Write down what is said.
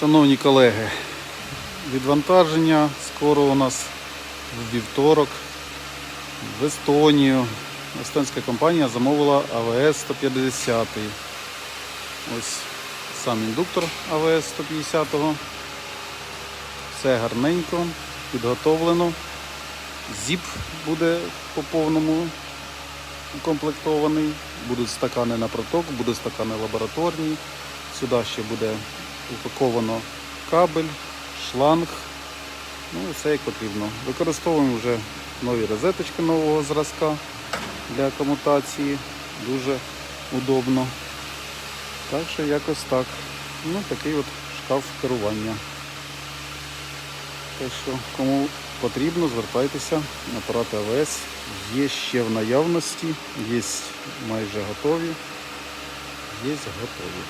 Шановні колеги, відвантаження скоро у нас в вівторок в Естонію. Естонська компанія замовила АВС 150. Ось сам індуктор АВС 150. Все гарненько, підготовлено. Зіп буде по повному укомплектований. Будуть стакани на проток, будуть стакани лабораторні. Сюди ще буде упаковано кабель, шланг. Ну все як потрібно. Використовуємо вже нові розеточки нового зразка для комутації. Дуже удобно. Так що якось так. Ну, такий от шкаф керування. Так що, кому потрібно, звертайтеся. Апарати АВС є ще в наявності, є майже готові, є готові.